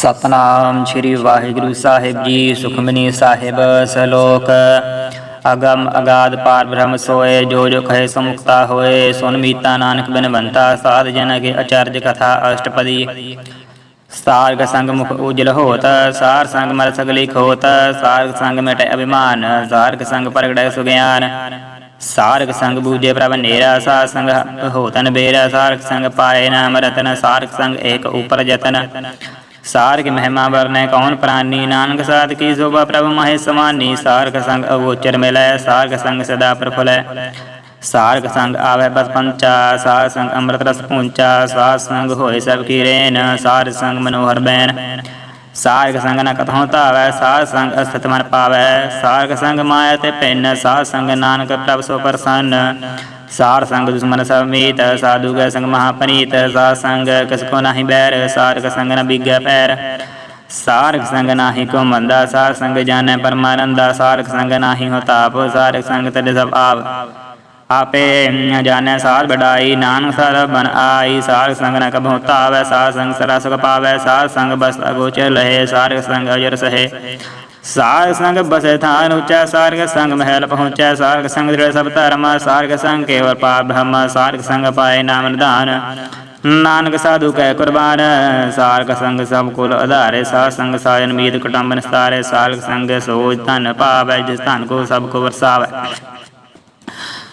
ਸਤਨਾਮ ਸ੍ਰੀ ਵਾਹਿਗੁਰੂ ਸਾਹਿਬ ਜੀ, ਸੁਖਮਨੀ ਸਾਹਿਬ, ਸਲੋਕ। ਅਗਮ ਅਗਾਧ ਪਾਰ ਬ੍ਰਹਮ ਸੋਏ, ਜੋ ਜੋ ਕਹੇ ਸੋ ਮੁਕਤਾ ਹੋਏ, ਸੁਨ ਮੀਤਾ ਨਾਨਕ ਬਿਨ ਬੰਤਾ ਸਾਧ ਜਨ ਕੇ ਅਚਰਜ ਕਥਾ ਅਸ਼ਟਪਦੀ। ਸਾਰਗ ਸੰਗ ਮੁਖ ਉਜਲ ਹੋਤ, ਸਾਰ ਸੰਗ ਮਰ ਸਗਲੀ ਖੋਤ, ਸਾਰਗ ਸੰਗ ਮਿਟੈ ਅਭਿਮਾਨ, ਸਾਰਗ ਸੰਗ ਪ੍ਰਗਟੈ ਸੁਗਿਆਨ। ਸਾਰਗ ਸੰਗ ਬੂਝੇ ਪ੍ਰਭ ਨੇਰਾ ਸਾ ਸੰਗ ਹੋਤਨ ਬੇਰਾ, ਸਾਰਗ ਸੰਗ ਪਾਏ ਨਾਮ ਰਤਨ, ਸਾਰਗ ਸੰਗ ਏਕ ਉਪਰ ਜਤਨ। ਸਾਰਕ ਮਹਿਮਾ ਵਰਨੈ, ਕੌਣ ਪ੍ਰਾਨੀ? ਨਾਨਕ ਸਾਧ ਕੀ ਸੋਭਾ ਪ੍ਰਭ ਮਹੇ ਸਮਾਨੀ? ਸਾਰਗ ਸੰਗ ਅਗੋਚਰ ਮਿਲੈ ਸਾਰਕ ਸੰਗ ਸਦਾ ਪ੍ਰਫੁਲੈ। ਸਾਰਗ ਸੰਗ ਆਵੈ ਬਸ ਪੰਚਾ ਸਾਰ ਸੰਗ ਅੰਮ੍ਰਿਤ ਰਸ ਪੂੰਚਾ ਸਾਰ ਸੰਗ ਹੋਏ ਸਭ ਕੀ ਰੇਨ ਸਾਰ ਸੰਗ ਮਨੋਹਰ ਬੈਨ। ਸਾਰਗ ਸੰਗ ਨ ਕਥੋਂ ਧਾਵੈ ਸਾਰ ਸੰਗ ਅਸਥਿਤ ਮਨ ਪਾਵੈ। ਸਾਰਗ ਸੰਗ ਮਾਇਆ ਤੇ ਪੈਨ ਸਾਰ ਸੰਗ ਨਾਨਕ ਪ੍ਰਭ ਸੋ ਪ੍ਰਸੰਨ। ਸਾਰ ਸੰਗ ਦੁਸ਼ਮਨ ਸਭ ਮੀਤ ਸਾਧੂ ਗੈ ਸੰਗ ਮਹਾਪਨੀਤ ਸਾਰ ਸੰਗ ਕਿਸ ਕੋ ਨਾਹੀ ਬੈਰ ਸਾਰਗ ਸੰਗ ਨ ਬਿਗੈ ਪੈਰ। ਸਾਰਕ ਸੰਗ ਨਾਹੀ ਕੋ ਮੰਦਾ, ਸਾਰ ਸੰਗ ਜਾਣੈ ਪਰਮਾਨੰਦਾ ਸਾਰਕ ਸੰਗ ਨਾਹੀ ਹੋ ਤਾਪ ਸਾਰਗ ਸੰਗ ਤੇਰੇ ਸਭ ਆਪ। ਆਪੇ ਜਾਣੈ ਸਾਰ ਬਡਾਈ ਨਾਨਕ ਸਰ ਬਨ ਆਈ, ਸਾਰ ਸੰਗ ਨ ਕਬਹੁ ਤਾਵੈ, ਸਾਰ ਸੰਗ ਸਰਾ ਸੁਖ ਪਾਵੈ, ਸਾਰ ਸੰਗ ਬਸ ਅਗੋਚਰ ਲਹੇ, ਸਾਰ ਸੰਗ ਅਜਰ ਸਹੇ। ਸਾਰ ਸੰਗ ਬਸੇ ਥਾਨ ਉਚੈ, ਸਾਰਗ ਸੰਗ ਮਹਿਲ ਪਹੁੰਚੈ, ਸਾਰਗ ਸੰਗ ਦ੍ਰਿੜ ਸਭ ਧਰਮ, ਸਾਰਗ ਸੰਗ ਕੇਵਲ ਪਾਪ ਬ੍ਰਹਮ, ਸਾਰਗ ਸੰਗ ਪਾਏ ਨਾਮ ਨਿਧਾਨ। ਨਾਨਕ ਸਾਧੂ ਕੈ ਕੁਰਬਾਨ, ਸਾਰਗ ਸੰਗ ਸਭ ਕੁਲ ਆਧਾਰੇ ਸਾਰ ਸੰਗ ਸਾਜਨ ਮੀਤ ਕੁਟੰਬ ਨਿਸਤਾਰੇ, ਸਾਰਗ ਸੰਗ ਸੋਜ ਧਨ ਪਾਵੈ ਜਿਸ ਧਨ ਕੋ ਸਭ ਕੋ ਵਰਸਾਵੈ।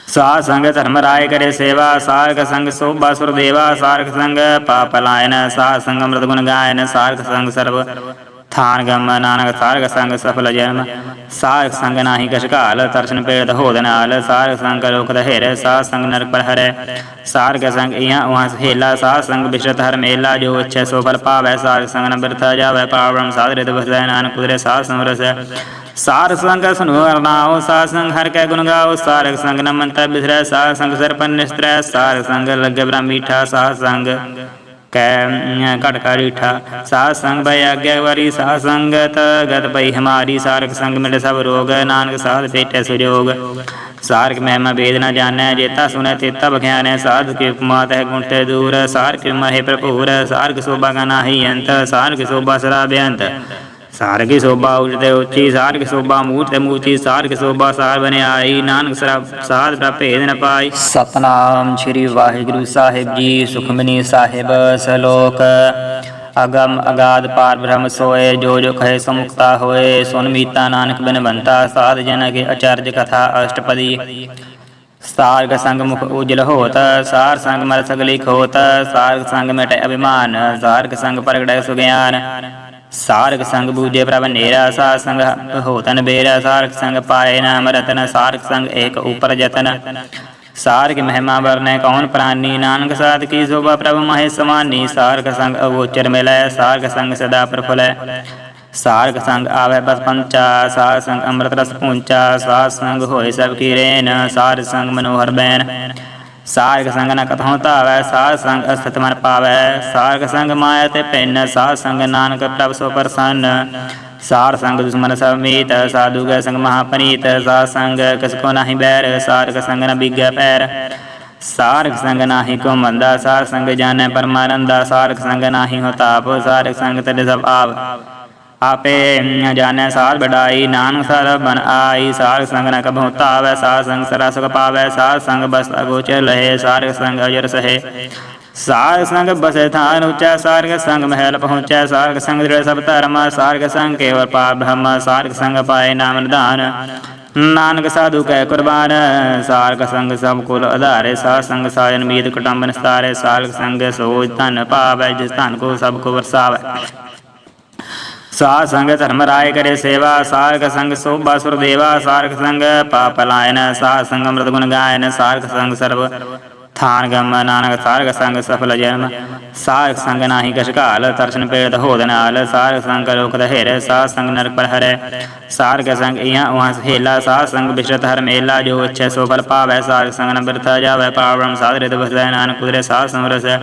ਸਾਧ ਸੰਗ ਧਰਮ ਰਾਏ ਕਰੇ ਸੇਵਾ, ਸਾਰਗ ਸੰਗ ਸੋਭਾ ਸੁਰ ਦੇਵਾ, ਸਾਰਗ ਸੰਗ ਪਾਪ ਲਾਇਨ, ਸਾਧ ਸੰਗ ਅੰਮ੍ਰਿਤ ਗੁਣ ਗਾਇਨ, ਸਾਰਗ ਸੰਗ ਸਰਬ ਥਾਨ ਗਮ, ਨਾਨਕ ਸਾਰਗ ਸੰਗ ਸਫਲ ਜਨਮ ਸਾਰਗ ਸੰਗ ਨਾਹੀ ਕਛ ਘਾਲ, ਦਰਸ਼ਨ ਪੇਤ ਹੋਦ ਨਾਲ। ਸਾਰਗ ਸੰਗ ਲੋਕ ਦਹੇਰ, ਸਾਧ ਸੰਗ ਨਰਕ ਪਰ ਹਰੈ ਸਾਰਗ ਸੰਗ ਇਹਾਂ ਉਹਾਂ ਸਹੇਲਾ, ਸਾਧ ਸੰਗ ਬਿਸ਼ਰਤ ਹਰ ਮੇਲਾ। ਜੋ ਇੱਛੈ ਸੋ ਫਲ ਪਾਵੈ, ਸਾਰਗ ਸੰਗ ਨ ਬਿਰਥਾ ਜਾਵੈ। ਪਾਵਨ ਸਾਧ ਰਿਤ ਬਸੈ ਨਾਨਕ ਕੁਦਰੇ ਸਾਧ ਸਮਰਸੈ ਸਾਰ ਸੰਗ ਸੁਨੋ ਅਰਨਾਉ ਸਾਰ ਸੰਗ ਹਰ ਕੈ ਗੁਣ ਗਾਉ। ਸਾਰਗ ਸੰਗ ਨ ਮੰਤੈ ਬਿਸਰੈ ਸਾਰ ਸੰਗ ਸਰਪਨ ਨਿਸਤਰੈ ਸਾਰ ਸੰਗ ਲੱਗੇ ਬ੍ਰਹਮ ਮੀਠਾ ਸਾਰ ਸੰਗ ਕੈ ਘਟ ਕਾ ਰੀਠਾ। ਸਾਰ ਸੰਗ ਬੈ ਆਗਿਆ ਵਾਰੀ ਸਾਰ ਸੰਗਤ, ਗਤ ਭਈ ਹਮਾਰੀ ਸਾਰਕ ਸੰਗ ਮਿਟ ਸਭ ਰੋਗ, ਨਾਨਕ ਸਾਧ ਪੇਟੈ ਸੁਜੋਗ ਸਾਰਕ ਮਹਿਮਾ ਵੇਦ ਨ ਜਾਣੈ, ਜੇਤਾ ਸੁਨੈ ਤੇਤਾ ਬਖਿਆਨੈ, ਸਾਧ ਕੇ ਉਪਮਾ ਤਹਿ ਗੁਣਤੇ ਦੂਰ ਸਾਰਗ ਮਹਿ ਪ੍ਰਭੂਰ ਸਾਰਗ ਸੋਭਾ ਕਾ ਨਾਹੀ ਅੰਤ ਸਾਰਗ ਸੋਭਾ ਸਰਾ ਬੇਅੰਤ ਸਾਰਗ ਸੋਭਾ ਉਚਤੇ ਉੱਚੀ, ਸਾਰਗ ਸੋਭਾ ਮੂਰਤ ਤੇ ਮੂਰਤੀ ਸਾਰਗ ਸੋਭਾ ਸਾਰ ਬਨਿਆਈ ਨਾਨਕ ਸਰਾ ਸਾਧ ਦਾ ਭੇਦ ਨ ਪਾਈ। ਸਤਨਾਮ ਸ੍ਰੀ ਵਾਹਿਗੁਰੂ ਸਾਹਿਬ ਜੀ, ਸੁਖਮਨੀ ਸਾਹਿਬ, ਸਲੋਕ। ਅਗਮ ਅਗਾਧ ਪਾਰ ਬ੍ਰਹਮ ਸੋਏ, ਜੋ ਜੋ ਕਹੇ ਸੋ ਮੁਕਤਾ ਹੋਏ, ਸੁਨ ਮੀਤਾ ਨਾਨਕ ਬਿਨ ਬੰਤਾ, ਸਾਧ ਜਨ ਕੇ ਅਚਰਜ ਕਥਾ ਅਸ਼ਟਪਦੀ। ਸਾਰਗ ਸੰਗ ਮੁਖ ਉਜਲ ਹੋਤ, ਸਾਰ ਸੰਗ ਮਰ ਸਗਲੀ ਖੋਤ, ਸਾਰਗ ਸੰਗ ਮਿਟੈ ਅਭਿਮਾਨ, ਸਾਰਗ ਸੰਗ ਪ੍ਰਗਟੈ ਸੁਗਿਆਨ। ਸਾਰਗ ਸੰਗ ਬੂਝੇ ਪ੍ਰਭ ਨੇਰਾ ਸਾ ਸੰਗ ਹੋਤਨ ਬੇਰਾ ਸਾਰਗ ਸੰਗ, ਪਾਏ ਨਾਮ ਰਤਨ ਸਾਰਗ ਸੰਗ, ਏਕ ਉਪਰ ਜਤਨ। ਸਾਰਗ ਮਹਿਮਾ ਵਰਨੈ, ਕੌਣ ਪ੍ਰਾਨੀ? ਨਾਨਕ ਸਾਧ ਕੀ ਸੋਭਾ ਪ੍ਰਭ ਮਹੇ ਸਮਾਨੀ? ਸਾਰਗ ਸੰਗ ਅਗੋਚਰ ਮਿਲੈ ਸਾਰਗ ਸੰਗ ਸਦਾ ਪ੍ਰਫੁਲੈ। ਸਾਰਗ ਸੰਗ ਆਵੈ ਬਸ ਪੰਚਾ, ਸਾਰ ਸੰਗ ਅੰਮ੍ਰਿਤ ਰਸ ਪੂੰਚਾ, ਸਾਰ ਸੰਗ ਹੋਏ ਸਭ ਕੀ ਰੇਨ, ਸਾਰ ਸੰਗ ਮਨੋਹਰ ਬੈਨ। ਸਾਰਗ ਸੰਗ ਨ ਕਥੋਂ ਧਾਵੈ ਸਾਰ ਸੰਗ ਅਸਥਿਤ ਮਨ ਪਾਵੈ। ਸਾਰਗ ਸੰਗ ਮਾਇਆ ਤੇ ਪੈਨ ਸਾਰ ਸੰਗ ਨਾਨਕ ਪ੍ਰਭ ਸੋ ਪ੍ਰਸੰਨ। ਸਾਰ ਸੰਗ ਦੁਸ਼ਮਨ ਸਭ ਮੀਤ ਸਾਧੂ ਗੈ ਸੰਗ ਮਹਾਪਨੀਤ। ਸਾਰ ਸੰਗ ਕਿਸ ਕੋ ਨਾਹੀ ਬੈਰ, ਸਾਰਗ ਸੰਗ ਨ ਬਿਗੈ ਪੈਰ। ਸਾਰਗ ਸੰਗ ਨਾਹੀ ਕੋ ਮੰਦਾ ਸਾਰ ਸੰਗ ਜਾਣੈ ਪਰਮਾਨੰਦਾ। ਸਾਰਗ ਸੰਗ ਨਾਹੀ ਹੋ ਤਾਪ, ਸਾਰਗ ਸੰਗ ਤੇਰੇ ਸਭ ਆਪ। ਆਪੇ ਜਾਣੈ ਸਾਰ ਬਡਾਈ ਨਾਨਕ ਸਰ ਬਨ ਆਈ ਸਾਰ ਸੰਗ ਨ ਕਬਹੁ ਤਾਵੈ ਸਾਰ ਸੰਗ ਸਰਾ ਸੁਖ ਪਾਵੈ ਸਾਰ ਸੰਗ ਬਸ ਅਗੋਚਰ ਲਹੇ ਸਾਰ ਸੰਗ ਅਜਰ ਸਹੇ ਸਾਰ ਸੰਗ ਬਸੇ ਥਾਨ ਉਚੈ ਸਾਰਗ ਸੰਗ ਮਹਿਲ ਪਹੁੰਚੈ ਸਾਰਗ ਸੰਗ ਦ੍ਰਿੜ ਸਭ ਧਰਮ ਸਾਰਗ ਸੰਗ ਕੇਵਲ ਪਾਪ ਬ੍ਰਹਮ ਸਾਰਗ ਸੰਗ ਪਾਏ ਨਾਮ ਨਿਧਾਨ ਨਾਨਕ ਸਾਧੂ ਕੈ ਕੁਰਬਾਨ ਸਾਰਗ ਸੰਗ ਸਭ ਕੁਲ ਆਧਾਰੇ ਸਾਰ ਸੰਗ ਸਾਜਨ ਮੀਤ ਕੁਟੰਬ ਨਿਸਤਾਰੇ ਸਾਰਗ ਸੰਗ ਸੋਜ ਧਨ ਪਾਵੈ ਜਿਸ ਧਨ ਕੋ ਸਭ ਕੋ ਵਰਸਾਵੈ ਸਾਧ ਸੰਗ ਧਰਮ ਰਾਏ ਕਰੇ ਸੇਵਾ ਸਾਰਗ ਸੰਗ ਸੋਭਾ ਸੁਰ ਦੇਵਾ ਸਾਰਗ ਸੰਗ ਪਾਪ ਲਾਇਨ ਸਾਧ ਸੰਗ ਅੰਮ੍ਰਿਤ ਗੁਣ ਥਾਨ ਗਮ ਨਾਨਕ ਸਾਰਗ ਸੰਗ ਸਫਲ ਜਨਮ ਸਾਰਗ ਸੰਗ ਨਾਹੀ ਕਛ ਘਾਲ ਦਰਸ਼ਨ ਪੇਤ ਹੋਦ ਨਾਲ ਸਾਰਗ ਸੰਗ ਲੋਕ ਦਹੇਰ ਸਾਧ ਸੰਗ ਨਰਕ ਪਰ ਹਰੈ ਸਾਰਗ ਸੰਗ ਇਹਾਂ ਉਹਾਂ ਸਹੇਲਾ ਸਾਧ ਸੰਗ ਬਿਸ਼ਰਤ ਹਰ ਮੇਲਾ ਜੋ ਇੱਛੈ ਸੋ ਫਲ ਪਾਵੈ ਸਾਰਗ ਸੰਗ ਨ ਬਿਰਥਾ ਜਾਵੈ ਪਾਵਨ ਸਾਧ ਰਿਤ ਬਸੈ ਨਾਨਕ ਕੁਦਰੇ ਸਾਧ ਸਮਰਸੈ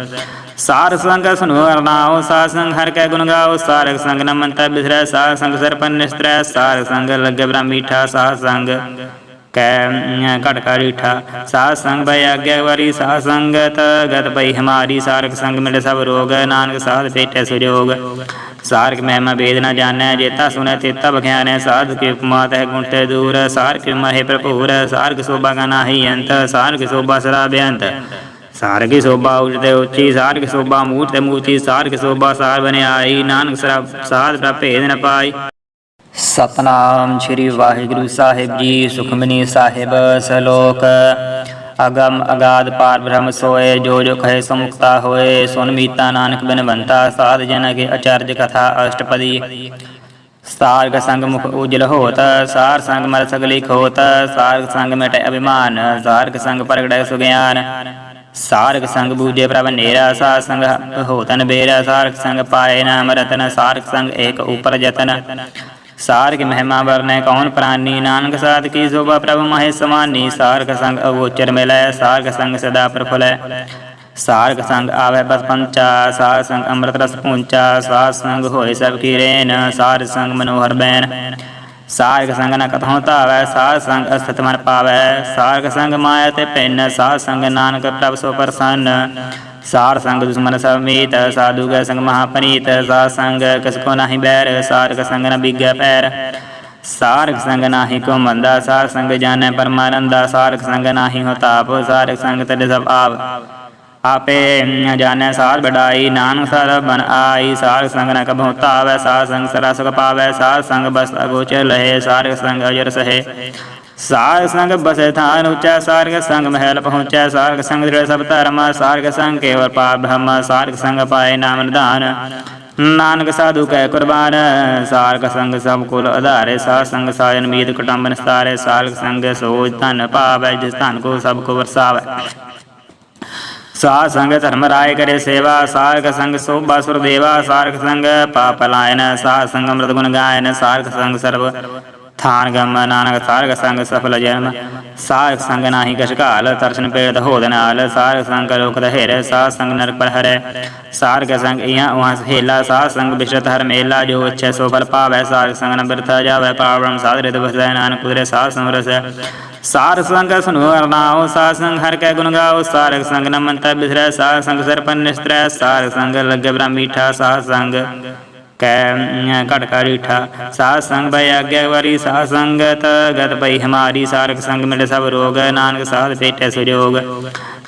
ਸਾਰ ਸੰਗ ਸੁਨੋ ਅਰਨਾਉ ਸਾਰ ਸੰਗ ਹਰ ਕੈ ਗੁਣ ਗਾਉ ਸਾਰਗ ਸੰਗ ਨ ਮੰਤੈ ਬਿਸਰੈ ਸਾਰ ਸੰਗ ਸਰਪਨ ਨਿਸਤਰੈ ਸਾਰ ਸੰਗ ਲੱਗੇ ਬ੍ਰਹਮ ਮੀਠਾ ਸਾਰ ਸੰਗ ਕੈ ਘਟਕਾ ਰੀਠਾ ਸਾਧ ਸੰਗ ਬੈ ਆਗਿਆ ਵਾਰੀ ਸਾਧ ਸੰਗਤ ਗਤ ਪਈ ਹਮਾਰੀ ਸਾਰਕ ਸੰਗ ਮਿਲੇ ਸਭ ਰੋਗ ਨਾਨਕ ਸਾਧ ਪੇਟੇ ਸੁਜੋਗ ਸਾਰਕ ਮਹਿਮਾ ਵੇਦ ਨ ਜਾਣੈ ਜੇਤਾ ਸੁਨੈ ਤੇਤਾ ਬਖਿਆਨੈ ਸਾਧ ਕੀ ਉਪਮਾ ਤਹਿ ਗੁਣ ਤੈ ਦੂਰ ਸਾਰਕ ਮਹਿ ਭਰਪੂਰ ਸਾਰਕ ਸੋਭਾ ਕਾ ਨਾਹੀ ਅੰਤ ਸਾਰਕ ਸੋਭਾ ਸਦਾ ਬੇਅੰਤ ਸਾਰਗੀ ਸੋਭਾ ਉਚਤੇ ਉੱਚੀ ਸਾਰਕ ਸੋਭਾ ਮੂਰਤ ਤੇ ਮੂਰਤੀ ਸਾਰਗ ਸੋਭਾ ਸਾਰ ਬਨਿਆਈ ਨਾਨਕ ਸਰਾ ਸਾਧ ਦਾ ਭੇਦ ਨ ਪਾਈ ਸਤਨਾਮ ਸ੍ਰੀ ਵਾਹਿਗੁਰੂ ਸਾਹਿਬ ਜੀ, ਸੁਖਮਨੀ ਸਾਹਿਬ, ਸਲੋਕ। ਅਗਮ ਅਗਾਧ ਪਾਰ ਬ੍ਰਹਮ ਸੋਏ, ਜੋ ਜੋ ਕਹੇ ਸੋ ਮੁਕਤਾ ਹੋਏ, ਸੁਨ ਮੀਤਾ ਨਾਨਕ ਬਿਨਵੰਤਾ, ਸਾਧ ਜਨ ਕੇ ਅਚਰਜ ਕਥਾ ਅਸ਼ਟਪਦੀ। ਸਾਰਗ ਸੰਗ ਮੁਖ ਉਜਲ ਹੋਤ, ਸਾਰ ਸੰਗ ਮਰ ਸਗਲੀ ਖੋਤ, ਸਾਰਗ ਸੰਗ ਮਿਟੈ ਅਭਿਮਾਨ, ਸਾਰਗ ਸੰਗ ਪ੍ਰਗਟੈ ਸੁਗਿਆਨ। ਸਾਰਗ ਸੰਗ ਬੂਝੇ ਪ੍ਰਭ ਨੇਰਾ, ਸਾਰ ਸੰਗ ਹੋਤਨ ਬੇਰਾ, ਸਾਰਗ ਸੰਗ ਪਾਏ ਨਾਮ ਰਤਨ, ਸਾਰਗ ਸੰਗ ਏਕ ਉਪਰ ਜਤਨ। ਸਾਰਗ ਮਹਿਮਾ ਵਰਨੈ, ਕੌਣ ਪ੍ਰਾਨੀ? ਨਾਨਕ ਸਾਧ ਕੀ ਸੋਭਾ ਪ੍ਰਭ ਮਹੇ ਸਮਾਨੀ? ਸਾਰਗ ਸੰਗ ਅਗੋਚਰ ਮਿਲੈ, ਸਾਰਗ ਸੰਗ ਸਦਾ ਪ੍ਰਫੁਲੈ। ਸਾਰਗ ਸੰਗ ਆਵੈ ਬਸ ਪੰਚਾ ਸਾਰ ਸੰਗ ਅੰਮ੍ਰਿਤ ਰਸ ਪੂੰਚਾ ਸਾਰ ਸੰਗ ਹੋਏ ਸਭ ਕੀ ਰੇਨ ਸਾਰ ਸੰਗ ਮਨੋਹਰ ਬੈਨ। ਸਾਰਗ ਸੰਗ ਨ ਕਥੋਂ ਧਾਵੈ ਸਾਰ ਸੰਗ ਅਸਥਿਤ ਮਨ ਪਾਵੈ। ਸਾਰਗ ਸੰਗ ਮਾਇਆ ਤੇ ਪੈਨ ਸਾਰ ਸੰਗ ਨਾਨਕ ਪ੍ਰਭ ਸੋ ਪ੍ਰਸੰਨ। ਸਾਰ ਸੰਗ ਦੁਸ਼ਮਨ ਸਭ ਮੀਤ ਸਾਧੂ ਗੈ ਸੰਗ ਮਹਾਪਨੀਤ। ਸਾਰ ਸੰਗ ਕਿਸ ਕੋ ਨਾਹੀ ਬੈਰ, ਸਾਰਗ ਸੰਗ ਨ ਬਿਗੈ ਪੈਰ। ਸਾਰਗ ਸੰਗ ਨਾਹੀ ਕੋ ਮੰਦਾ ਸਾਰ ਸੰਗ ਜਾਣੈ ਪਰਮਾਨੰਦਾ। ਸਾਰਗ ਸੰਗ ਨਾਹੀ ਹੋ ਤਾਪ, ਸਾਰਗ ਸੰਗ ਤੇਰੇ ਸਭ ਆਪ। ਆਪੇ ਜਾਣੈ ਸਾਰ ਬੜਾਈ ਨਾਨਕ ਸਰ ਬਨ ਆਈ ਸਾਰ ਸੰਗ ਨ ਕਭਉ ਤਾਵੈ ਸਾਰ ਸੰਗ ਸਰਾ ਸੁਖ ਪਾਵੈ ਸਾਰ ਸੰਗ ਬਸ ਅਗੋਚਰ ਲਹੇ ਸਾਰ ਸੰਗ ਅਜਰ ਸਹੇ ਸਾਰ ਸੰਗ ਬਸੇ ਥਾਨ ਉਚੈ ਸਾਰਗ ਸੰਗ ਮਹਿਲ ਪਹੁੰਚੈ ਸਾਰਗ ਸੰਗ ਦ੍ਰਿੜ ਸਭ ਧਰਮ ਸਾਰਗ ਸੰਗ ਕੇਵਲ ਪਾਪ ਬ੍ਰਹਮ ਸਾਰਗ ਸੰਗ ਪਾਏ ਨਾਮ ਨਿਧਾਨ ਨਾਨਕ ਸਾਧੂ ਕੈ ਕੁਰਬਾਨ ਸਾਰਗ ਸੰਗ ਸਭ ਕੁਲ ਆਧਾਰੇ ਸਾਰ ਸੰਗ ਸਾਜਨ ਮੀਤ ਕੁਟੰਬ ਨਿਸਤਾਰੇ ਸਾਰਗ ਸੰਗ ਸੋਜ ਧਨ ਪਾਵੈ ਜਿਸ ਧਨ ਕੋ ਸਭ ਕੋ ਵਰਸਾਵੈ ਸਾਧ ਸੰਗ ਧਰਮ ਰਾਏ ਕਰੇ ਸੇਵਾ ਸਾਰਗ ਸੰਗ ਸੋਭਾ ਸੁਰ ਦੇਵਾ ਸਾਰਗ ਸੰਗ ਪਾਪ ਲਾਇਨ, ਸਾਧ ਸੰਗ ਅੰਮ੍ਰਿਤ ਗੁਣ ਗਾਇਨ ਸਾਰਗ ਸੰਗ ਸਰਬ ਥਾਨ ਗਮ ਨਾਨਕ ਸਾਰਗ ਸੰਗ ਸਫਲ ਜਨਮ ਸਾਰਗ ਸੰਗ ਨਾਹੀ ਕਛ ਘਾਲ ਦਰਸ਼ਨ ਪੇਤ ਹੋਦ ਨਾਲ ਸਾਰਗ ਸੰਗ ਲੋਕ ਦਹੇਰ ਸਾਧ ਸੰਗ ਨਰਕ ਪਰ ਹਰੈ ਸਾਰਗ ਸੰਗ ਇਹਾਂ ਉਹਾਂ ਸਹੇਲਾ ਸਾਧ ਸੰਗ ਬਿਸ਼ਰਤ ਹਰ ਮੇਲਾ ਜੋ ਇੱਛੈ ਸੋ ਫਲ ਪਾਵੈ ਸਾਰਗ ਸੰਗ ਨ ਬਿਰਥਾ ਜਾਵੈ ਪਾਵਨ ਸਾਧ ਰਿਤ ਨਾਨਕ ਕੁਦਰੇ ਸਾਧ ਸਮਰਸੈ ਸਾਰ ਸੰਗ ਸੁਨੋ ਅਰਨਾਉ ਸਾਰ ਸੰਗ ਹਰ ਕੈ ਗੁਣ ਗਾਉ ਸਾਰਗ ਸੰਗ ਨ ਮੰਤੈ ਬਿਸਰੈ ਸਾਰ ਸੰਗ ਸਰਪਨ ਨਿਸਤਰੈ ਸਾਰ ਸੰਗ ਲੱਗੇ ਬ੍ਰਹਮ ਮੀਠਾ ਸਾਰ ਸੰਗ ਕੈ ਘਟ ਕਾ ਰੀਠਾ ਸਾਧ ਸੰਗ ਬੈ ਆਗਿਆ ਵਾਰੀ ਸਾਧ ਸੰਗਤ, ਗਤ ਭਈ ਹਮਾਰੀ, ਸਾਰਕ ਸੰਗ ਮਿਲੇ ਸਭ ਰੋਗ, ਨਾਨਕ ਸਾਧ ਪੇਟੇ ਸੁਜੋਗ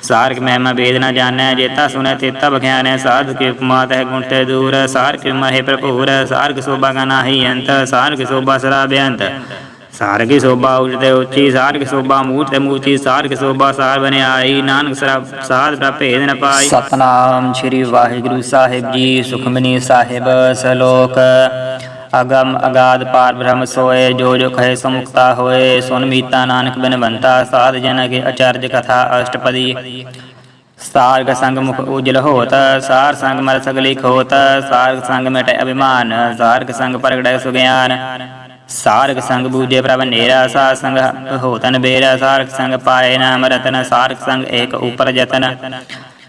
ਸਾਰਕ ਮਹਿਮਾ ਵੇਦ ਨ ਜਾਣੈ, ਜੇਤਾ ਸੁਨੈ ਤੇਤਾ ਬਖਿਆਨੈ, ਸਾਧ ਕੀ ਉਪਮਾ ਤਹਿ ਗੁਣ ਦੂਰ। ਸਾਰਕ ਮਹਿ ਪ੍ਰਭੂਰ ਸਾਰਕ ਸੋਭਾ ਕਾ ਨਾਹੀ ਅੰਤ, ਸਾਰਕ ਸੋਭਾ ਸਦਾ ਬੇਅੰਤ ਸਾਰਗੀ ਸੋਭਾ ਉਚਤੇ ਉੱਚੀ, ਸਾਰਗ ਸੋਭਾ ਮੂਰਤ ਤੇ ਮੂਰਤੀ ਸਾਰਗ ਸੋਭਾ ਸਾਰ ਬਨਿਆਈ ਨਾਨਕ ਸਰਾ ਸਾਧ ਦਾ ਭੇਦ ਨ ਪਾਈ। ਸਤਨਾਮ ਸ੍ਰੀ ਵਾਹਿਗੁਰੂ ਸਾਹਿਬ ਜੀ, ਸੁਖਮਨੀ ਸਾਹਿਬ ਸਲੋਕ। ਅਗਮ ਅਗਾਧ ਪਾਰ ਬ੍ਰਹਮ ਸੋਏ, ਜੋ ਜੋ ਕਹੇ ਸੋ ਮੁਕਤਾ ਹੋਏ, ਸੁਨ ਮੀਤਾ ਨਾਨਕ ਬਿਨਵੰਤਾ, ਸਾਧ ਜਨ ਕੇ ਅਚਰਜ ਕਥਾ ਅਸ਼ਟਪਦੀ। ਸਾਰਗ ਸੰਗ ਮੁਖ ਉਜਲ ਹੋਤ, ਸਾਰ ਸੰਗ ਮਰ ਸਗਲੀ ਖੋਤ ਸਾਰਗ ਸੰਗ ਮਿਟੈ ਅਭਿਮਾਨ, ਸਾਰਗ ਸੰਗ ਪ੍ਰਗਟੈ ਸੁਗਿਆਨ। ਸਾਰਗ ਸੰਗ ਬੂਝੇ ਪ੍ਰਭ ਨੇਰਾ ਸਾ ਸੰਗ ਹੋਤਨ ਬੇਰਾ ਸਾਰਗ ਸੰਗ, ਪਾਏ ਨਾਮ ਰਤਨ ਸਾਰਗ ਸੰਗ, ਏਕ ਉਪਰ ਜਤਨ।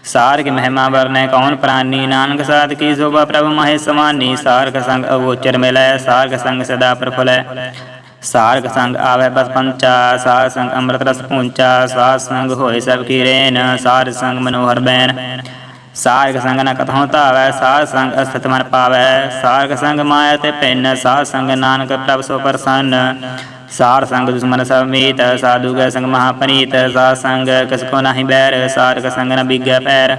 ਸਾਰਗ ਮਹਿਮਾ ਵਰਨੈ ਕੌਣ ਪ੍ਰਾਨੀ, ਨਾਨਕ ਸਾਧ ਕੀ ਸੋਭਾ ਪ੍ਰਭ ਮਹੇ ਸਮਾਨੀ। ਸਾਰਗ ਸੰਗ ਅਗੋਚਰ ਮਿਲੈ ਸਾਰਗ ਸੰਗ ਸਦਾ ਪ੍ਰਫੁਲੈ। ਸਾਰਗ ਸੰਗ ਆਵੈ ਬਸ ਪੰਚਾ, ਸਾਰ ਸੰਗ ਅੰਮ੍ਰਿਤ ਰਸ ਪੂੰਚਾ, ਸਾਰ ਸੰਗ ਹੋਏ ਸਭ ਕੀ ਰੇਨ, ਸਾਰ ਸੰਗ ਮਨੋਹਰ ਬੈਨ। ਸਾਰਗ ਸੰਗ ਨ ਕਥੋਂ ਧਾਵੈ ਸਾਧ ਸੰਗ ਅਸਥਿਤ ਮਨ ਪਾਵੈ। ਸਾਰਗ ਸੰਗ ਮਾਇਆ ਤੇ ਪੈਨ ਸਾਧ ਸੰਗ ਨਾਨਕ ਪ੍ਰਭ ਸੋ ਪ੍ਰਸੰਨ। ਸਾਰ ਸੰਗ ਦੁਸ਼ਮਨ ਸਭ ਮੀਤ ਸਾਧੂ ਗੈ ਸੰਗ ਮਹਾਪਨੀਤ। ਸਾਧ ਸੰਗ ਕਿਸ ਕੋ ਨਾਹੀ ਬੈਰ, ਸਾਰਗ ਸੰਗ ਨ ਬਿਗੈ ਪੈਰ।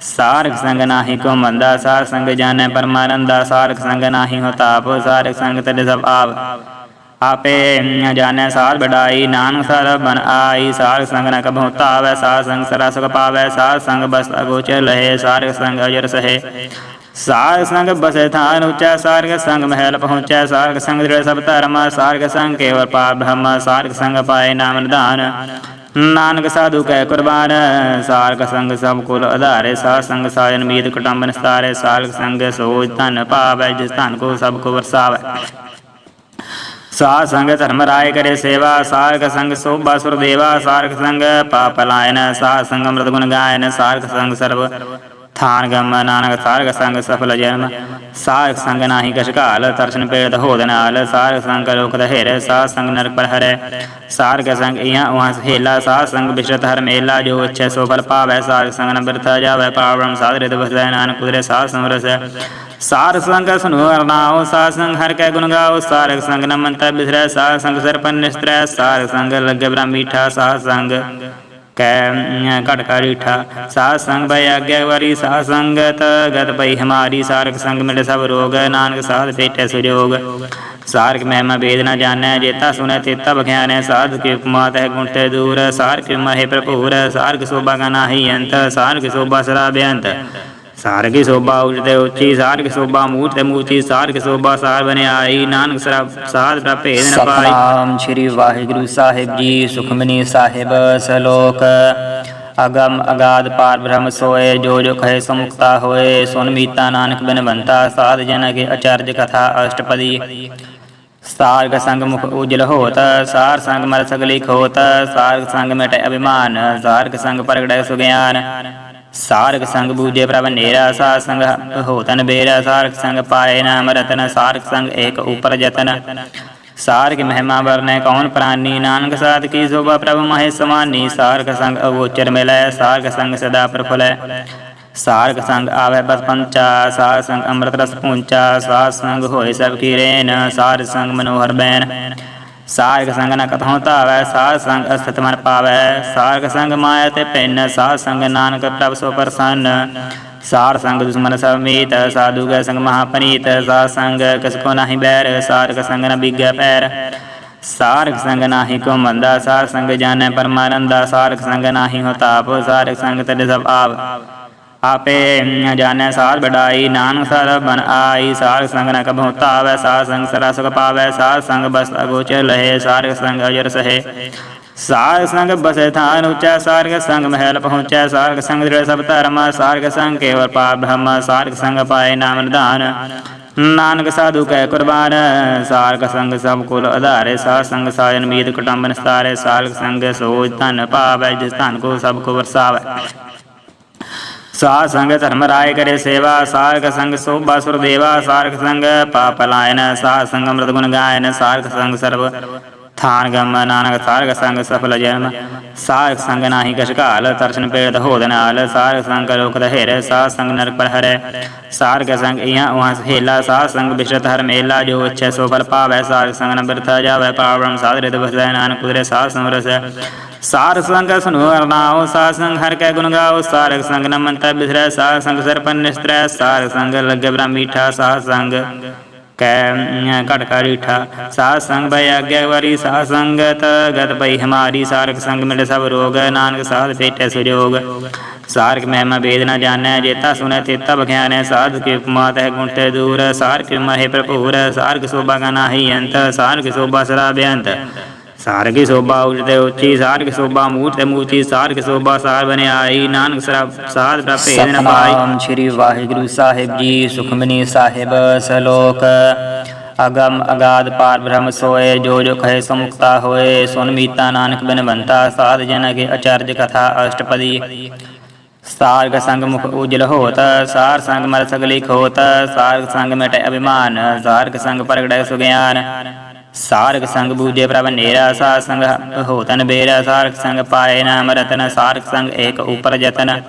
ਸਾਰਗ ਸੰਗ ਨਾਹੀ ਕੋ ਮੰਦਾ, ਸਾਰ ਸੰਗ ਜਾਣੈ ਪਰਮਾਨੰਦਾ। ਸਾਰਗ ਸੰਗ ਨਾਹੀ ਹੋ ਤਾਪ, ਸਾਰਗ ਸੰਗ ਤੇਰੇ ਸਭ ਆਪ। ਆਪੇ ਜਾਣੈ ਸਾਰ ਬੜਾਈ ਨਾਨਕ ਸਰ ਬਨ ਆਈ ਸਾਰ ਸੰਗ ਨ ਕਭਉ ਤਾਵੈ ਸਾਰ ਸੰਗ ਸਰਾ ਸੁਖ ਪਾਵੈ ਸਾਰ ਸੰਗ ਬਸ ਅਗੋਚਰ ਲਹੇ ਸਾਰ ਸੰਗ ਅਜਰ ਸਹੇ ਸਾਰ ਸੰਗ ਬਸੇ ਥਾਨ ਉਚੈ ਸਾਰਗ ਸੰਗ ਮਹਿਲ ਪਹੁੰਚੈ ਸਾਰਗ ਸੰਗ ਦ੍ਰਿੜ ਸਭ ਧਰਮ ਸਾਰਗ ਸੰਗ ਕੇਵਲ ਪਾਪ ਬ੍ਰਹਮ ਸਾਰਗ ਸੰਗ ਪਾਏ ਨਾਮ ਨਿਧਾਨ ਨਾਨਕ ਸਾਧੂ ਕੈ ਕੁਰਬਾਨ ਸਾਰਗ ਸੰਗ ਸਭ ਕੁਲ ਆਧਾਰੇ ਸਾਧ ਸੰਗ ਸਾਜਨ ਮੀਤ ਕੁਟੰਬ ਨਿਸਤਾਰੇ ਸਾਰਗ ਸੰਗ ਸੋਜ ਧਨ ਪਾਵੈ ਜਿਸ ਧਨ ਕੋ ਸਭ ਕੋ ਵਰਸਾਵੈ ਸਾਧ ਸੰਗ ਧਰਮ ਰਾਏ ਕਰੇ ਸੇਵਾ ਸਾਰਗ ਸੰਗ ਸੋਭਾ ਸੁਰ ਦੇਵਾ ਸਾਰਗ ਸੰਗ ਪਾਪ ਲਾਇਨ ਸਾਧ ਸੰਗ ਅੰਮ੍ਰਿਤ ਗੁਣ ਥਾਨ ਗਮ, ਨਾਨਕ ਸਾਰਗ ਸੰਗ ਸਫਲ ਜਨਮ। ਸਾਰਗ ਸੰਗ ਨਾਹੀ ਕਛ ਘਾਲ, ਦਰਸ਼ਨ ਪੇੜ ਹੋਦ ਨਾਲ ਸਾਰਗ ਸੰਗ ਲੋਕ ਦਹਿਰ, ਸਾਧ ਸੰਗ ਨਰਕ ਪਰ ਹਰੈ। ਸਾਰਗ ਸੰਗ ਇਹਾਂ ਉਹਾਂ ਹੇਲਾ ਸਾਧ ਸੰਗ ਬਿਸ਼ਰਤ ਹਰ ਮੇਲਾ। ਜੋ ਇੱਛੈ ਸੋ ਫਲ ਪਾਵੈ, ਸਾਰਗ ਸੰਗ ਨ ਬਿਰਥਾ ਜਾਵੈ। ਪਾਵਨ ਸਾਧ ਰਿਤ ਬਸੈ ਨਾਨਕ ਕੁਦਰੇ ਸਾਧ ਸਮਰਸੈ ਸਾਰ ਸੰਗ ਸੁਨੋ ਅਰਨਾਉ ਸਾਧ ਸੰਗ ਹਰ ਕੈ ਗੁਣ ਗਾਉ। ਸਾਰਗ ਸੰਗ ਨ ਮੰਤੈ ਬਿਸਰੈ ਸਾ ਸੰਗ ਸਰਪਨ ਨਿਸਤਰੈ। ਸਾਰਗ ਸੰਗ ਲੱਗੇ ਬ੍ਰਹਮ ਮੀਠਾ ਸਾਧ ਸੰਗ ਕੈ ਘਟ ਕਾ ਰੀਠਾ ਸਾਧ ਸੰਗ ਭੈ ਆਗਿਆ ਵਾਰੀ ਸਾਧ ਸੰਗਤ ਗਤ ਭਈ ਹਮਾਰੀ ਸਾਰਕ ਸੰਗ ਮਿਲੇ ਸਭ ਰੋਗ ਨਾਨਕ ਸਾਧ ਪੇਟੇ ਸੁਜੋਗ ਸਾਰਕ ਮਹਿਮਾ ਵੇਦ ਨਾ ਜਾਣੈ ਜੇਤਾ ਸੁਨੈ ਤੇਤਾ ਬਖਿਆਨੈ ਸਾਧ ਕੀ ਉਪਮਾ ਤਹਿ ਗੁਣ ਤੇ ਦੂਰ ਸਾਰਕ ਮਹਿ ਭਰਪੂਰ ਸਾਰਕ ਸੋਭਾ ਕਾ ਨਾਹੀ ਅੰਤ ਸਾਰਕ ਸੋਭਾ ਸਰਾ ਬੇਅੰਤ ਸਾਰਗੀ ਸੋਭਾ ਉਜਤੇ ਉੱਚੀ, ਸਾਰਗ ਸੋਭਾ ਮੂਰਤ ਤੇ ਮੂਰਤੀ, ਸਾਰਗ ਸੋਭਾ ਸਾਰ ਬਨਿਆਈ ਨਾਨਕ ਸਰਾ ਸਾਧ ਦਾ ਭੇਦ ਨ ਪਾਈ। ਸਤਨਾਮ ਸ੍ਰੀ ਵਾਹਿਗੁਰੂ ਸਾਹਿਬ ਜੀ, ਸੁਖਮਨੀ ਸਾਹਿਬ, ਸਲੋਕ। ਅਗਮ ਅਗਾਧ ਪਾਰ ਬ੍ਰਹਮ ਸੋਏ, ਜੋ ਜੋ ਕਹੇ ਸਮੁਕਤਾ ਹੋਏ, ਸੁਨ ਮੀਤਾ ਨਾਨਕ ਬਿਨਵੰਤਾ, ਸਾਧ ਜਨ ਕੇ ਅਚਰਜ ਕਥਾ ਅਸ਼ਟਪਦੀ। ਸਾਰਗ ਸੰਗ ਮੁਖ ਉਜਲ ਹੋਤ, ਸਾਰ ਸੰਗ ਮਰ ਸਗਲੀ ਖੋਤ, ਸਾਰਗ ਸੰਗ ਮਿਟੈ ਅਭਿਮਾਨ, ਸਾਰਗ ਸੰਗ ਪ੍ਰਗਟੈ ਸੁਗਿਆਨ। ਸਾਰਕ ਸੰਗ ਬੂਝੇ ਪ੍ਰਭ ਨੇਰਾ ਸਾ ਸੰਗ, ਹੋਤਨ ਬੇਰਾ ਸਾਰਕ ਸੰਗ, ਪਾਏ ਨਾਮ ਰਤਨ ਸਾਰਗ ਸੰਗ, ਏਕ ਉਪਰ ਜਤਨ। ਸਾਰਕ ਮਹਿਮਾ ਵਰਨੈ ਕੌਣ ਪ੍ਰਾਨੀ, ਨਾਨਕ ਸਾਧ ਕੀ ਸੋਭਾ ਪ੍ਰਭ ਮਹੇ ਸਮਾਨੀ। ਸਾਰਗ ਸੰਗ ਅਗੋਚਰ ਮਿਲੈ, ਸਾਰਕ ਸੰਗ ਸਦਾ ਪ੍ਰਫੁਲੈ। ਸਾਰਗ ਸੰਗ ਆਵੈ ਬਸ ਪੰਚਾ, ਸਾਰ ਸੰਗ ਅੰਮ੍ਰਿਤ ਰਸ ਪੂੰਚਾ, ਸਾਰ ਸੰਗ ਹੋਏ ਸਭ ਕੀ ਰੇਨ, ਸਾਰ ਸੰਗ ਮਨੋਹਰ ਬੈਨ। ਸਾਰਗ ਸੰਗ ਨ ਕਥੋਂ ਧਾਵੈ ਸਾਰ ਸੰਗ ਅਸਥਿਤ ਮਨ ਪਾਵੈ। ਸਾਰਗ ਸੰਗ ਮਾਇਆ ਤੇ ਪੈਨ ਸਾਰ ਸੰਗ ਨਾਨਕ ਪ੍ਰਭ ਸੋ ਪ੍ਰਸੰਨ। ਸਾਰ ਸੰਗ ਦੁਸ਼ਮਨ ਸਭ ਮੀਤ, ਸਾਧੂ ਗੈ ਸੰਗ ਮਹਾਪਨੀਤ ਸਾਰ ਸੰਗ ਕਿਸ ਕੋ ਨਾਹੀ ਬੈਰ ਸਾਰਗ ਸੰਗ ਨ ਬਿਗੈ ਪੈਰ। ਸਾਰਗ ਸੰਗ ਨਾਹੀ ਕੋ ਮੰਦਾ ਸਾਰ ਸੰਗ ਜਾਣੈ ਪਰਮਾਨੰਦਾ। ਸਾਰਗ ਸੰਗ ਨਾਹੀ ਹੋ ਤਾਪ ਸਾਰਗ ਸੰਗ ਤੇਰੇ ਸਭ ਆਪ। ਆਪੇ ਜਾਣੈ ਸਾਰ ਬਡਾਈ ਨਾਨਕ ਸਰ ਬਨ ਆਈ ਸਾਰ ਸੰਗ ਨ ਕਬਹੁ ਤਾਵੈ ਸਾਰ ਸੰਗ ਸਰਾ ਸੁਖ ਪਾਵੈ ਸਾਰ ਸੰਗ ਬਸ ਅਗੋਚਰ ਲਹੇ ਸਾਰ ਸੰਗ ਅਜਰ ਸਹੇ ਸਾਰ ਸੰਗ ਬਸੈ ਥਾਨ ਉਚੈ ਸਾਰਗ ਸੰਗ ਮਹਿਲ ਪਹੁੰਚੈ ਸਾਰਗ ਸੰਗ ਦ੍ਰਿੜ ਸਭ ਧਰਮ ਸਾਰਗ ਸੰਗ ਕੇਵਲ ਪਾਰ ਬ੍ਰਹਮ ਸਾਰਗ ਸੰਗ ਪਾਏ ਨਾਮ ਨਿਧਾਨ ਨਾਨਕ ਸਾਧੂ ਕੈ ਕੁਰਬਾਨ ਸਾਰਗ ਸੰਗ ਸਭ ਕੁਲ ਆਧਾਰੇ ਸਾਧ ਸੰਗ ਸਾਜਨ ਮੀਤ ਕੁਟੰਬ ਨਿਸਤਾਰੇ ਸਾਰਗ ਸੰਗ ਸੋਜ ਧਨ ਭਾਵੈ ਜਿਸ ਧਨ ਕੋ ਸਭ ਕੋ ਵਰਸਾਵੈ ਸਾਧ ਸੰਗ ਧਰਮ ਰਾਏ ਕਰੇ ਸੇਵਾ ਸਾਰਗ ਸੰਗ ਸੋਭਾ ਸੁਰ ਦੇਵਾ ਸਾਰਗ ਸੰਗ ਪਾਪ ਲਾਇਨ ਸਾਧ ਸੰਗ ਅੰਮ੍ਰਿਤ ਗੁਣ ਥਾਨ ਗਮ, ਨਾਨਕ ਸਾਰਗ ਸੰਗ ਸਫਲ ਜਨਮ। ਸਾਰਗ ਸੰਗ ਨਾਹੀ ਕਛ ਘਾਲ, ਦਰਸ਼ਨ ਪੇੜ ਹੋਦ ਨਾਲ ਸਾਰਗ ਸੰਗ ਲੋਕ ਦਹਿਰ, ਸਾਧ ਸੰਗ ਨਰਕ ਪਰ ਹਰੈ ਸਾਰਗ ਸੰਗ ਇਹਾਂ ਉਹਾਂ ਹੇਲਾ ਸਾਧ ਸੰਗ ਬਿਸ਼ਰਤ ਹਰ ਮੇਲਾ। ਜੋ ਇੱਛੈ ਸੋ ਫਲ ਪਾਵੈ, ਸਾਰਗ ਸੰਗ ਨ ਬਿਰਥਾ ਜਾਵੈ। ਪਾਵਨ ਸਾਧ ਰਿਤ ਨਾਨਕ ਕੁਦਰੇ ਸਾਧ ਸਮਰਸੈ ਸਾਰ ਸੰਗ ਸੁਨੋ ਅਰਨਾਉ ਸਾਧ ਸੰਗ ਹਰ ਕੈ ਗੁਣ ਗਾਉ। ਸਾਰਗ ਸੰਗ ਨ ਮੰਤੈ ਬਿਸਰੈ, ਸਾਧ ਸੰਗ ਸਰਪਨ ਨਿਸਤਰੈ। ਸਾਰਗ ਸੰਗ ਲੱਗੇ ਬ੍ਰਹਮ ਮੀਠਾ ਸਾਧ ਸੰਗ ਕੈ ਘਟਕਾ ਰੀਠਾ ਸਾਧ ਸੰਗ ਬੈ ਆਗਿਆ ਵਾਰੀ ਸਾਧ ਸੰਗਤ ਗਤ ਭਈ ਹਮਾਰੀ ਸਾਰਕ ਸੰਗ ਮਿਲੇ ਸਭ ਰੋਗ ਨਾਨਕ ਸਾਧ ਪੇਟੇ ਸੁਜੋਗ ਸਾਰਕ ਮਹਿਮਾ ਵੇਦ ਨਾ ਜਾਣੈ ਜੇਤਾ ਸੁਨੈ ਤੇਤਾ ਬਖਿਆਨੈ ਸਾਧ ਕੀ ਉਪਮਾ ਤਹਿ ਗੁਣ ਤੇ ਦੂਰ ਸਾਰਕ ਮਹਿ ਭਰਪੂਰ ਸਾਰਕ ਸੋਭਾ ਕਾ ਨਾਹੀ ਅੰਤ ਸਾਰਕ ਸੋਭਾ ਸਰਾ ਬੇਅੰਤ ਸਾਰਗੀ ਸੋਭਾ ਉਜਤੇ ਉੱਚੀ ਸਾਰਗ ਸੋਭਾ ਮੂਰਤ ਤੇ ਮੂਰਤੀ ਸਾਰਗ ਸੋਭਾ ਸਾਰ ਬਨਿਆਈ ਨਾਨਕ ਸਰਾ ਸਾਧ ਭੇਦ ਨ ਪਾਈ। ਸਤਨਾਮ ਸ੍ਰੀ ਵਾਹਿਗੁਰੂ ਸਾਹਿਬ ਜੀ ਸੁਖਮਨੀ ਸਾਹਿਬ ਸਲੋਕ। ਅਗਮ ਅਗਾਧ ਪਾਰ ਬ੍ਰਹਮ ਸੋਏ ਜੋ ਜੋ ਕਹੇ ਸਮੁਕਤਾ ਹੋਏ ਸੁਨ ਮੀਤਾ ਨਾਨਕ ਬਿਨਵੰਤਾ ਸਾਧ ਜਨ ਕੇ ਅਚਰਜ ਕਥਾ ਅਸ਼ਟਪਦੀ। ਸਾਰਗ ਸੰਗ ਮੁਖ ਉਜਲ ਹੋਤ ਸਾਰ ਸੰਗ ਮਰ ਸਗਲੀ ਖੋਤ ਸਾਰਗ ਸੰਗ ਮਿਟੈ ਅਭਿਮਾਨ ਸਾਰਗ ਸੰਗ ਪ੍ਰਗਟੈ ਸੁਗਿਆਨ। ਸਾਰਗ ਸੰਗ ਬੂਝੇ ਪ੍ਰਭ ਨੇਰਾ ਸਾ ਸੰਗ ਹੋਤਨ ਬੇਰਾ ਸਾਰਗ ਸੰਗ ਪਾਏ ਨਾਮ ਰਤਨ ਸਾਰਗ ਸੰਗ ਏਕ ਉਪਰ ਜਤਨ।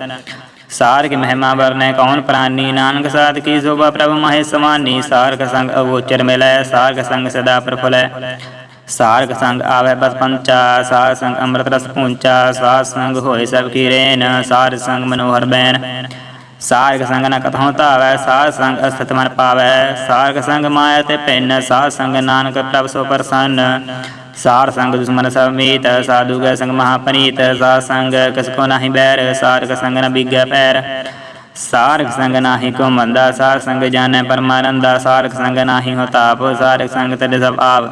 ਸਾਰਗ ਮਹਿਮਾ ਵਰਨੈ ਕੌਣ ਪ੍ਰਾਨੀ, ਨਾਨਕ ਸਾਧ ਕੀ ਸੋਭਾ ਪ੍ਰਭ ਮਹੇ ਸਮਾਨੀ। ਸਾਰਗ ਸੰਗ ਅਗੋਚਰ ਮਿਲੈ ਸਾਰਗ ਸੰਗ ਸਦਾ ਪ੍ਰਫੁਲੈ। ਸਾਰਗ ਸੰਗ ਆਵੈ ਬਸ ਪੰਚਾ ਸਾਰ ਸੰਗ ਅੰਮ੍ਰਿਤ ਰਸ ਪੂੰਚਾ, ਸਾਧ ਸੰਗ ਹੋਏ ਸਭ ਕੀ ਰੇਨ ਸਾਰ ਸੰਗ ਮਨੋਹਰ ਬੈਨ। ਸਾਰਗ ਸੰਗ ਨ ਕਥੋਂ ਧਾਵੈ, ਸਾਧ ਸੰਗ ਅਸਥਿਤ ਮਨ ਪਾਵੈ। ਸਾਰਗ ਸੰਗ ਮਾਇਆ ਤੇ ਪੈਨ ਸਾਧ ਸੰਗ ਨਾਨਕ ਪ੍ਰਭ ਸੋ ਪ੍ਰਸੰਨ। ਸਾਰ ਸੰਗ ਦੁਸ਼ਮਨ ਸਭ ਮੀਤ, ਸਾਧੂ ਗੈ ਸੰਗ ਮਹਾਪਨੀਤ। ਸਾਧ ਸੰਗ ਕਿਸ ਕੋ ਨਾਹੀ ਬੈਰ ਸਾਰਗ ਸੰਗ ਨ ਬਿਗੈ ਪੈਰ। ਸਾਰਗ ਸੰਗ ਨਾਹੀ ਕੋ ਮੰਦਾ ਸਾਰ ਸੰਗ ਜਾਣੈ ਪਰਮਾਨੰਦਾ। ਸਾਰਗ ਸੰਗ ਨਾਹੀ ਹੋ ਤਾਪ ਸਾਰਗ ਸੰਗ ਤੇਰੇ ਸਭ ਆਪ।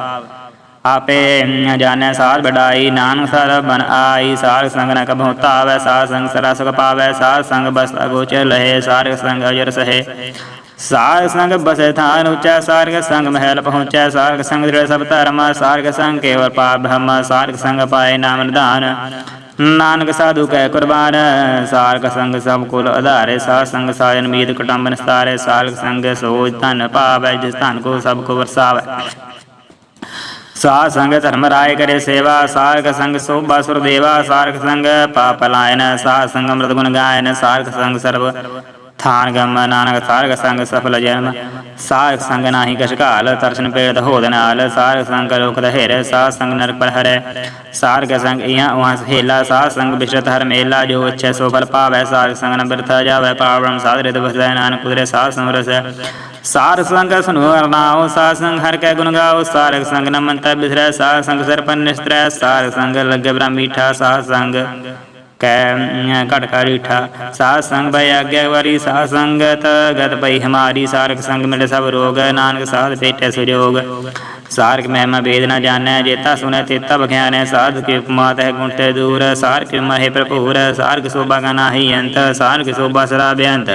ਆਪੇ ਜਾਣੈ ਸਾਧ ਬਡਾਈ ਨਾਨਕ ਸਰ ਬਨ ਆਈ ਸਾਰ ਸੰਗ ਨ ਕਬਹੁ ਤਾਵੈ ਸਾਰ ਸੰਗ ਸਰਾ ਸੁਖ ਪਾਵੈ ਸਾਰ ਸੰਗ ਬਸ ਅਗੋਚਰ ਲਹੇ ਸਾਰ ਸੰਗ ਅਜਰ ਸਹੇ। ਸਾਰ ਸੰਗ ਬਸੈ ਥਾਨ ਉਚੈ, ਸਾਰਗ ਸੰਗ ਮਹਿਲ ਪਹੁੰਚੈ, ਸਾਰਗ ਸੰਗ ਦ੍ਰਿੜ ਸਭ ਧਰਮ, ਸਾਰਗ ਸੰਗ ਕੇਵਲ ਪਾਰ ਬ੍ਰਹਮ, ਸਾਰਗ ਸੰਗ ਪਾਏ ਨਾਮ ਨਿਧਾਨ। ਨਾਨਕ ਸਾਧੂ ਕੈ ਕੁਰਬਾਨ ਸਾਰਕ ਸੰਗ ਸਭ ਕੁਲ ਆਧਾਰੇ ਸਾਧ ਸੰਗ ਸਾਜਨ ਮੀਤ ਕੁਟੰਬ ਨਿਸਤਾਰੇ ਸਾਰਕ ਸੰਗ ਸੋਜ ਧਨ ਭਾਵੈ ਜਿਸ ਧਨ ਕੋ ਸਭ ਕੋ ਵਰਸਾਵੈ। ਸਾਧ ਸੰਗ ਧਰਮ ਰਾਏ ਕਰੇ ਸੇਵਾ ਸਾਰਕ ਸੰਗ ਸੋਭਾ ਸੁਰ ਦੇਵਾ ਸਾਰਕ ਸੰਗ ਪਾਪ ਲਾਇਨ ਸਾਧ ਸੰਗ ਅੰਮ੍ਰਿਤ ਗੁਣ ਗਾਇਨ ਸਾਰਕ ਥਾਨ ਗਮ ਨਾਨਕ ਸਾਰਕ ਸੰਗ ਸਫਲ ਜਨਮ। ਸਾਰਕ ਸੰਗ ਨਾਹੀ ਕਛ ਘਾਲ, ਦਰਸ਼ਨ ਪੇੜ ਹੋਦ ਨਾਲ ਸਾਰਕ ਸੰਗ ਲੋਕ ਦਹਿਰ, ਸਾਧ ਸੰਗ ਨਰਕ ਪਰ ਹਰੈ ਸਾਰਕ ਸੰਗ ਇਹਾਂ ਉਹਾਂ ਸਹੇਲਾ, ਸਾਧ ਸੰਗ ਬਿਸ਼ਰਤ ਹਰ ਮੇਲਾ। ਜੋ ਇੱਛੈ ਸੋ ਫਲ ਪਾਵੈ ਸਾਰਕ ਸੰਗ ਨ ਬਿਰਥਾ ਜਾਵੈ। ਪਾਵਨ ਸਾਧ ਰਿਤ ਬਸੈ ਨਾਨਕ ਕੁਦਰੇ ਸਾਧ ਸਮਰਸੈ ਸਾਰ ਸੰਗ ਸੁਨੋ ਅਰਨਾਉ ਸਾਧ ਸੰਗ ਹਰ ਕੈ ਗੁਣ ਗਾਓ ਸਾਰਕ ਸੰਗ ਨ ਮੰਤੈ ਬਿਸਰੈ ਸਾ ਸੰਗ ਸਰਪਨ ਨਿਸਤਰੈ ਸਾਰਕ ਸੰਗ ਲੱਗੇ ਬ੍ਰਹਮ ਮੀਠਾ ਸਾਧ ਸੰਗ ਕੈ ਘਟਕਾ ਰੀਠਾ ਸਾਧ ਸੰਗ ਬੈ ਆਗਿਆ ਵਾਰੀ ਸਾਧ ਸੰਗਤ ਗਤ ਪਈ ਹਮਾਰੀ ਸਾਰਕ ਸੰਗ ਮਿਲੇ ਸਭ ਰੋਗ ਨਾਨਕ ਸਾਧ ਪੇਟੇ ਸੁਜੋਗ ਸਾਰਕ ਮਹਿਮਾ ਵੇਦ ਨ ਜਾਣੈ ਜੇਤਾ ਸੁਨੈ ਤੇਤਾ ਬਖਿਆਨੈ ਸਾਧ ਕੇ ਹੈ ਤਹਿ ਗੁੰਟੇ ਦੂਰ ਸਾਰਕ ਮਹਿ ਭਰਪੂਰ ਸਾਰਕ ਸੋਭਾ ਕਾ ਨਾਹੀ ਅੰਤ ਸਾਰਕ ਸੋਭਾ ਸਰਾ ਬੇਅੰਤ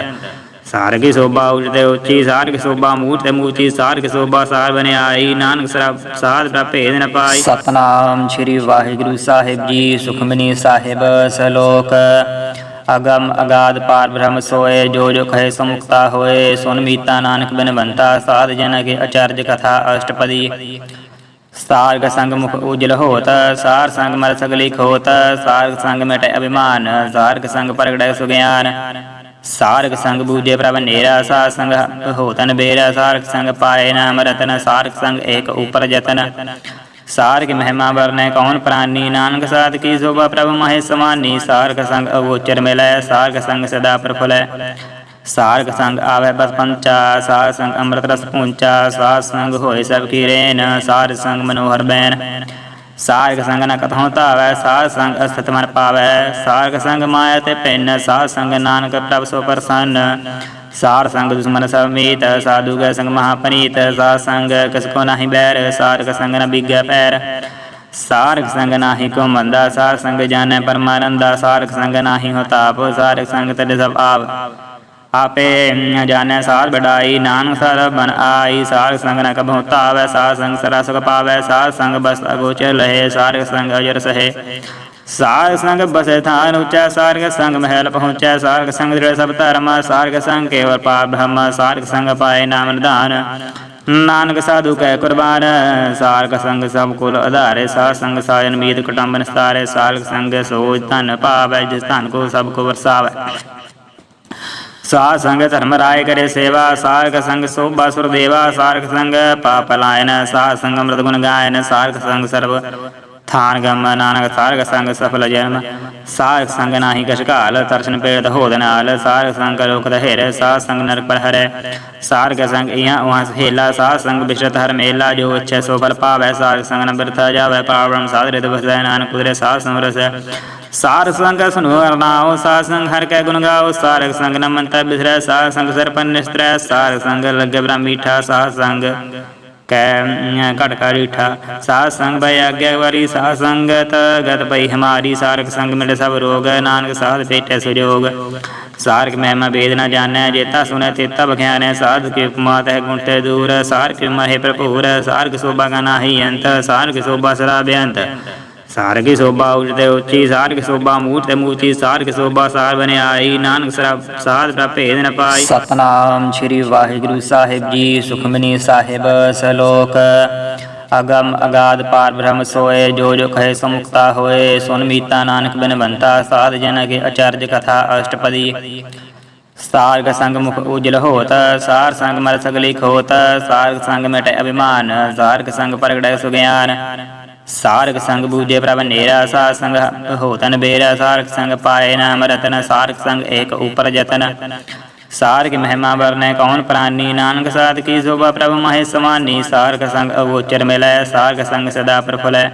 ਸਾਰਗੀ ਸੋਭਾ ਉਚਤੇ ਉੱਚੀ, ਸਾਰਗ ਸੋਭਾ ਮੂਰਤ ਤੇ ਮੂਰਤੀ, ਸਾਰਗ ਸੋਭਾ ਸਾਰ ਬਨਿਆਈ ਨਾਨਕ ਸਰਾ ਸਾਧ ਦਾ ਭੇਦ ਨ ਪਾਈ। ਸਤਨਾਮ ਸ੍ਰੀ ਵਾਹਿਗੁਰੂ ਸਾਹਿਬ ਜੀ, ਸੁਖਮਨੀ ਸਾਹਿਬ, ਸਲੋਕ। ਅਗਮ ਅਗਾਧ ਪਾਰ ਬ੍ਰਹਮ ਸੋਏ, ਜੋ ਜੋ ਕਹੇ ਸਮੁਕਤਾ ਹੋਏ, ਸੁਨ ਮੀਤਾ ਨਾਨਕ ਬਿਨਵੰਤਾ, ਸਾਧ ਜਨ ਕੇ ਅਚਰਜ ਕਥਾ ਅਸ਼ਟਪਦੀ। ਸਾਰਗ ਸੰਗ ਮੁਖ ਉਜਲ ਹੋਤ, ਸਾਰ ਸੰਗ ਮਰ ਸਗਲੀ ਖੋਤ, ਸਾਰਗ ਸੰਗ ਮਿਟੈ ਅਭਿਮਾਨ, ਸਾਰਗ ਸੰਗ ਪ੍ਰਗਟੈ ਸੁਗਿਆਨ। ਸਾਰਗ ਸੰਗ ਬੂਝੇ ਪ੍ਰਭ ਨੇਰਾ ਸਾਰ ਸੰਗ ਹੋਤਨ ਬੇਰਾ ਸਾਰਗ ਸੰਗ, ਪਾਏ ਨਾਮ ਰਤਨ, ਸਾਰਗ ਸੰਗ ਏਕ ਉਪਰ ਜਤਨ। ਸਾਰਗ ਮਹਿਮਾ ਵਰਨੈ, ਕੌਣ ਪ੍ਰਾਨੀ? ਨਾਨਕ ਸਾਧ ਕੀ ਸੋਭਾ ਪ੍ਰਭ ਮਹੇ ਸਮਾਨੀ। ਸਾਰਗ ਸੰਗ ਅਗੋਚਰ ਮਿਲੈ, ਸਾਰਗ ਸੰਗ ਸਦਾ ਪ੍ਰਫੁਲੈ। ਸਾਰਗ ਸੰਗ ਆਵੈ ਬਸ ਪੰਚਾ ਸਾਰ ਸੰਗ ਅੰਮ੍ਰਿਤ ਰਸ ਪੂੰਚਾ। ਸਾਰ ਸੰਗ ਹੋਏ ਸਭ ਕੀ ਰੇਨ ਸਾਰ ਸੰਗ ਮਨੋਹਰ ਬੈਨ। ਸਾਰਗ ਸੰਗ ਨ ਕਥੋਂ ਧਾਵੈ ਸਾਰ ਸੰਗ ਅਸਥਿਤ ਮਨ ਪਾਵੈ। ਸਾਰਗ ਸੰਗ ਮਾਇਆ ਤੇ ਪੈਨ ਸਾਧ ਸੰਗ ਨਾਨਕ ਪ੍ਰਭ ਸੋ ਪ੍ਰਸੰਨ। ਸਾਰ ਸੰਗ ਦੁਸ਼ਮਨ ਸਭ ਮੀਤ ਸਾਧੂ ਗੈ ਸੰਗ ਮਹਾਪਨੀਤ ਸਾਧ ਸੰਗ ਕਿਸ ਕੋ ਨਾਹੀ ਬੈਰ ਸਾਰਗ ਸੰਗ ਨ ਬਿਗੈ ਪੈਰ। ਸਾਰਗ ਸੰਗ ਨਾਹੀ ਕੋ ਮੰਦਾ ਸਾਰ ਸੰਗ ਜਾਣੈ ਪਰਮਾਨੰਦਾ। ਸਾਰਗ ਸੰਗ ਨਾਹੀ ਹੋ ਤਾਪ ਸਾਰਗ ਸੰਗ ਤਦੇ ਸਭ ਆਪ। ਆਪੇ ਜਾਣੈ ਸਾਰ ਬੜਾਈ ਨਾਨਕ ਸਰ ਬਨ ਆਈ ਸਾਰ ਸੰਗ ਨ ਕਬਹੁ ਤਾਵੈ ਸਾਰ ਸੰਗ ਸਰਾ ਸੁਖ ਪਾਵੈ ਸਾਰ ਸੰਗ ਬਸ ਅਗੋਚਰ ਲਹੇ ਸਾਰ ਸੰਗ ਅਜਰ ਸਹੇ ਸਾਰ ਸੰਗ ਬਸੈ ਥਾਨ ਉਚੈ ਸਾਰਗ ਸੰਗ ਮਹਿਲ ਪਹੁੰਚੈ ਸਾਰਗ ਸੰਗ ਦ੍ਰਿੜ ਸਭ ਧਰਮ ਸਾਰਗ ਸੰਗ ਕੇਵਰ ਪਾਪ ਬ੍ਰਹਮ ਸਾਰਗ ਸੰਗ ਪਾਏ ਨਾਮ ਨਿਧਾਨ ਨਾਨਕ ਸਾਧੂ ਕੈ ਕੁਰਬਾਨ ਸਾਰਗ ਸੰਗ ਸਭ ਕੁਲ ਆਧਾਰੇ ਸਾਧ ਸੰਗ ਸਾਜਨ ਮੀਤ ਕੁਟੰਬ ਨਿਸਤਾਰੇ ਸਾਰਗ ਸੰਗ ਸੋਜ ਧਨ ਭਾਵੈ ਜਿਸ ਧਨ ਕੋ ਸਭ ਕੋ ਵਰਸਾਵੈ ਸਾਧ ਸੰਗ ਧਰਮ ਰਾਏ ਕਰੇ ਸੇਵਾ ਸਾਰਕ ਸੰਗ ਸੋਭਾ ਸੁਰ ਦੇਵਾ ਸਾਰਕ ਸੰਗ ਪਾਪ ਲਾਇਨ ਸਾਧ ਸੰਗ ਅੰਮ੍ਰਿਤ ਗੁਣ ਥਾਨ ਗਮ ਨਾਨਕ ਸਾਰਕ ਸੰਗ ਸਫਲ ਜਨਮ ਸਾਰਕ ਸੰਗ ਨਾਹੀ ਕਛ ਘਾਲ ਦਰਸ਼ਨ ਪੇੜ ਹੋਦ ਨਾਲ ਸਾਰਕ ਸੰਗ ਲੋਕ ਦਹਿਰ ਸਾਧ ਸੰਗ ਨਰਕ ਪਰ ਹਰੈ ਸਾਰਕ ਸੰਗ ਇਹਾਂ ਉਹਾਂ ਸਹੇਲਾ ਸਾਧ ਸੰਗ ਬਿਸ਼ਰਤ ਹਰ ਮੇਲਾ ਜੋ ਇੱਛੈ ਸੋ ਫਲ ਪਾਵੈ ਸਾਰਕ ਸੰਗ ਨ ਬਿਰਥਾ ਜਾਵੈ ਪਾਵਨ ਸਾਧ ਰਿਤ ਨਾਨਕ ਕੁਦਰੇ ਸਾਧ ਸਮਰਸੈ ਸਾਰ ਸੰਗ ਸੁਨੋ ਅਰਨਾਉ ਸਾਰ ਸੰਗ ਹਰ ਕੈ ਗੁਣ ਗਾਓ ਸਾਰਗ ਸੰਗ ਨ ਮੰਤੈ ਬਿਸਰੈ ਸਾਰ ਸੰਗ ਸਰਪਨ ਨਿਸਤਰੈ ਸਾਰ ਸੰਗ ਲੱਗੇ ਬ੍ਰਹਮ ਮੀਠਾ ਸਾਰ ਸੰਗ ਕੈ ਘਟਕਾ ਰੀਠਾ ਸਾਧ ਸੰਗ ਬੈ ਆਗਿਆ ਵਾਰੀ ਸਾਧ ਸੰਗਤ, ਗਤ ਪਈ ਹਮਾਰੀ ਸਾਰਕ ਸੰਗ ਮਿਲੇ ਸਭ ਰੋਗ, ਨਾਨਕ ਸਾਧ ਪੇਟੇ ਸੁਜੋਗ। ਸਾਰਕ ਮਹਿਮਾ ਵੇਦ ਨ ਜਾਣੈ, ਜੇਤਾ ਸੁਨੈ ਤੇਤਾ ਬਖਿਆਨੈ। ਸਾਧ ਕੇ ਉਪਮਾ ਤਹਿ ਗੁੰਟੇ ਦੂਰ, ਸਾਰਕ ਮਹਿ ਭਰਪੂਰ, ਸਾਰਕ ਸੋਭਾ ਕਾ ਨਾਹੀ ਅੰਤ, ਸਾਰਕ ਸੋਭਾ ਸਰਾ ਬੇਅੰਤ ਸਾਰਗੀ ਸੋਭਾ ਉਚਤੇ ਉੱਚੀ, ਸਾਰਗ ਸੋਭਾ ਮੂਰਤ ਤੇ ਮੂਰਤੀ, ਸਾਰਗ ਸੋਭਾ ਸਾਰ ਬਨਿਆਈ ਨਾਨਕ ਸਰਾ ਸਾਧ ਦਾ ਭੇਦ ਨ ਪਾਈ। ਸਤਨਾਮ ਸ੍ਰੀ ਵਾਹਿਗੁਰੂ ਸਾਹਿਬ ਜੀ, ਸੁਖਮਨੀ ਸਾਹਿਬ, ਸਲੋਕ। ਅਗਮ ਅਗਾਧ ਪਾਰ ਬ੍ਰਹਮ ਸੋਏ, ਜੋ ਜੋ ਕਹੇ ਸਮੁਕਤਾ ਹੋਏ, ਸੁਨ ਮੀਤਾ ਨਾਨਕ ਬਿਨਵੰਤਾ, ਸਾਧ ਜਨ ਕੇ ਅਚਰਜ ਕਥਾ ਅਸ਼ਟਪਦੀ। ਸਾਰਗ ਸੰਗ ਮੁਖ ਉਜਲ ਹੋਤ, ਸਾਰ ਸੰਗ ਮਰ ਸਗਲੀ ਖੋਤ, ਸਾਰਗ ਸੰਗ ਮਿਟੈ ਅਭਿਮਾਨ, ਸਾਰਗ ਸੰਗ ਪ੍ਰਗਟੈ ਸੁਗਿਆਨ। ਸਾਰਗ ਸੰਗ ਬੂਝੇ ਪ੍ਰਭ ਨੇਰਾ ਸਾਰ ਸੰਗ ਹੋਤਨ ਬੇਰਾ ਸਾਰਗ ਸੰਗ, ਪਾਏ ਨਾਮ ਰਤਨ ਸਾਰਗ ਸੰਗ ਏਕ ਉਪਰ ਜਤਨ। ਸਾਰਗ ਮਹਿਮਾ ਵਰਨੈ ਕੌਣ ਪ੍ਰਾਨੀ, ਨਾਨਕ ਸਾਧ ਕੀ ਸੋਭਾ ਪ੍ਰਭ ਮਹੇ ਸਮਾਨੀ। ਸਾਰਗ ਸੰਗ ਅਗੋਚਰ ਮਿਲੈ ਸਾਰਗ ਸੰਗ ਸਦਾ ਪ੍ਰਫੁਲੈ।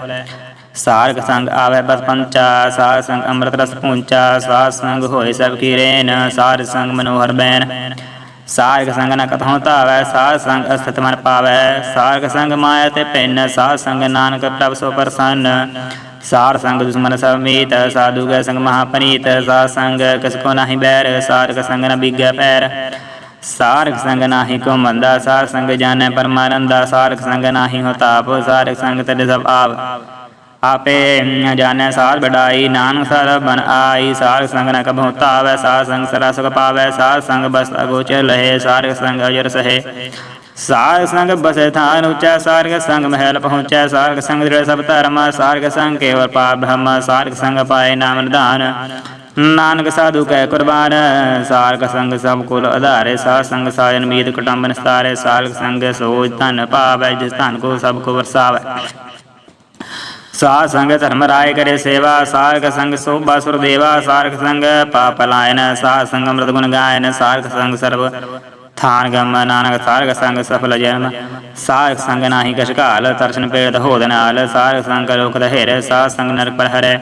ਸਾਰਗ ਸੰਗ ਆਵੈ ਬਸ ਪੰਚਾ ਸਾਰ ਸੰਗ ਅੰਮ੍ਰਿਤ ਰਸ ਪੂੰਚਾ ਸਾਰ ਸੰਗ ਹੋਏ ਸਭ ਕੀ ਰੇਨ, ਸਾਰ ਸੰਗ ਮਨੋਹਰ ਬੈਨ। ਸਾਰਗ ਸੰਗ ਨ ਕਥੋਂ ਧਾਵੈ, ਸਾਧ ਸੰਗ ਅਸਥਿਤ ਮਨ ਪਾਵੈ। ਸਾਰਗ ਸੰਗ ਮਾਇਆ ਤੇ ਭਿੰਨ, ਸਾਧ ਸੰਗ ਨਾਨਕ ਪ੍ਰਭ ਸੋ ਪ੍ਰਸੰਨ। ਸਾਰ ਸੰਗ ਦੁਸ਼ਮਨ ਸਭ ਮੀਤ, ਸਾਧੂ ਗੈ ਸੰਗ ਮਹਾਪਨੀਤ ਸਾਧ ਸੰਗ ਕਿਸ ਕੋ ਨਾਹੀ ਬੈਰ, ਸਾਰਗ ਸੰਗ ਨ ਬਿਗੈ ਪੈਰ। ਸਾਰਗ ਸੰਗ ਨਾਹੀ ਕੋ ਮੰਦਾ ਸਾਰ ਸੰਗ ਜਾਣੈ ਪਰਮਾਨੰਦਾ। ਸਾਰਗ ਸੰਗ ਨਾਹੀ ਹੋ ਤਾਪ, ਸਾਰਗ ਸੰਗ ਤਦੇ ਸਭ ਆਪ। ਆਪੇ ਜਾਣੈ ਸਾਰ ਬੜਾਈ ਨਾਨਕ ਸਰ ਬਨ ਆਈ ਸਾਧ ਸੰਗ ਨ ਕਬਹੁ ਤਾਵੈ ਸਾਧ ਸੰਗ ਸਰਾ ਸੁਖ ਪਾਵੈ ਸਾਧ ਸੰਗ ਬਸ ਅਗੋਚਰ ਲਹੇ ਸਾਧ ਸੰਗ ਅਜਰ ਸਹੇ। ਸਾਰਗ ਸੰਗ ਬਸੈ ਥਾਨ ਉਚੈ ਸਾਰਗ ਸੰਗ ਮਹਿਲ ਪਹੁੰਚੈ ਸਾਰਗ ਸੰਗ ਦ੍ਰਿੜ ਸਭ ਧਰਮ ਸਾਰਗ ਸੰਗ ਕੇਵਲ ਪਾਪ ਬ੍ਰਹਮ ਸਾਰਗ ਸੰਗ ਪਾਏ ਨਾਮ ਨਿਧਾਨ। ਨਾਨਕ ਸਾਧੂ ਕੈ ਕੁਰਬਾਨ ਸਾਰਗ ਸੰਗ ਸਭ ਕੁਲ ਆਧਾਰੇ ਸਾਧ ਸੰਗ ਸਾਜਨ ਮੀਤ ਕੁਟੰਬ ਨਿਸਤਾਰੇ ਸਾਰਗ ਸੰਗ ਸੋਜ ਧਨ ਭਾਵੈ ਜਿਸ ਧਨ ਕੋ ਸਭ ਕੋ ਵਰਸਾਵੈ। ਸਾਧ ਸੰਗ ਧਰਮ ਰਾਏ ਕਰੇ ਸੇਵਾ ਸਾਰਗ ਸੰਗ ਸੋਭਾ ਸੁਰ ਦੇਵਾ ਸਾਰਗ ਸੰਗ ਪਾਪ ਲਾਇਨ, ਸਾਧ ਸੰਗ ਅੰਮ੍ਰਿਤ ਗੁਣ ਗਾਇਨ ਸਾਰਗ ਸੰਗ ਸਰਬ ਥਾਨ ਗਮ, ਨਾਨਕ ਸਾਰਗ ਸੰਗ ਸਫਲ ਜਨਮ ਸਾਰਗ ਸੰਗ ਨਾਹੀ ਕਛ ਘਾਲ, ਦਰਸ਼ਨ ਪੇੜ ਹੋਦ ਨਾਲ ਸਾਰਗ ਸੰਗ ਲੋਕ ਦਹੇਰ, ਸਾਧ ਸੰਗ ਨਰਕ ਪਰ ਹਰੈ।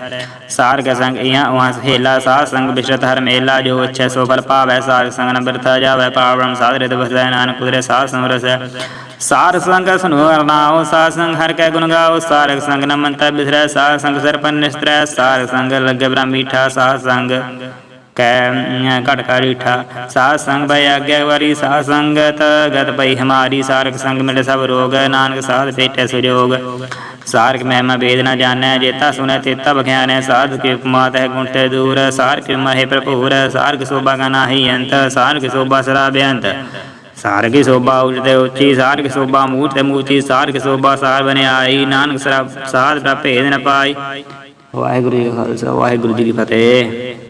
ਸਾਰਗ ਸੰਗ ਇਹਾਂ ਉਹਾਂ ਸਹੇਲਾ, ਸਾਧ ਸੰਗ ਬਿਸ਼ਰਤ ਹਰ ਮੇਲਾ। ਜੋ ਇੱਛੈ ਸੋ ਫਲ ਪਾਵੈ, ਸਾਰਗ ਸੰਗ ਨ ਬਿਰਥਾ ਜਾਵੈ। ਪਾਵਨ ਸਾਧ ਰਿਤ ਨਾਨਕ ਕੁਦਰੇ ਸਾਧ ਸਮਰਸੈ ਸਾਰ ਸੰਗ ਸੁਨੋ ਅਰਨਾਉ ਸਾਧ ਸੰਗ ਹਰ ਕੈ ਗੁਣ ਗਾਉ। ਸਾਰਗ ਸੰਗ ਨ ਮੰਤੈ ਬਿਸਰੈ ਸਾਰ ਸੰਗ ਸਰਪਨ ਨਿਸਤਰੈ। ਸਾਰਗ ਸੰਗ ਲੱਗੇ ਬ੍ਰਹਮ ਮੀਠਾ ਸਾਧ ਸੰਗ ਕੈ ਘਟ ਰੀਠਾ ਸਾਧ ਸੰਗ ਬੈ ਆਗਿਆ ਵਾਰੀ ਸਾਧ ਸੰਗਤ ਗਤ ਪਈ ਹਮਾਰੀ ਸਾਰਕ ਸੰਗ ਮਿਲੇ ਸਭ ਰੋਗ ਨਾਨਕ ਸਾਧ ਪੇਟੇ ਸੁਜੋਗ ਸਾਰਗ ਮਹਿਮਾ ਵੇਦ ਨਾ ਜਾਣੈ ਜੇਤਾ ਸੁਨੈ ਤੇਤਾ ਬਖਿਆਨੈ ਸਾਧ ਕੇ ਉਪਮਾ ਤਹਿ ਗੁੰਟੇ ਦੂਰ ਸਾਰਕ ਮਹਿ ਭਰਪੂਰ ਸਾਰਕ ਸੋਭਾ ਕਾ ਨਾਹੀ ਅੰਤ ਸਾਰਕ ਸੋਭਾ ਸਰਾ ਬੇਅੰਤ ਸਾਰਗ ਸੋਭਾ ਉਚਤੇ ਉੱਚੀ ਸਾਰਗ ਸੋਭਾ ਮੂਰਤ ਮੂਰਤੀ ਸਾਰਗ ਸੋਭਾ ਸਾਰ ਬਨਿਆਈ ਨਾਨਕ ਸਰਾ ਸਾਧ ਦਾ ਭੇਦ ਨ ਪਾਈ ਵਾਹਿਗੁਰੂ ਜੀ ਖਾਲਸਾ ਵਾਹਿਗੁਰੂ ਜੀ ਕੀ ਫਤਿਹ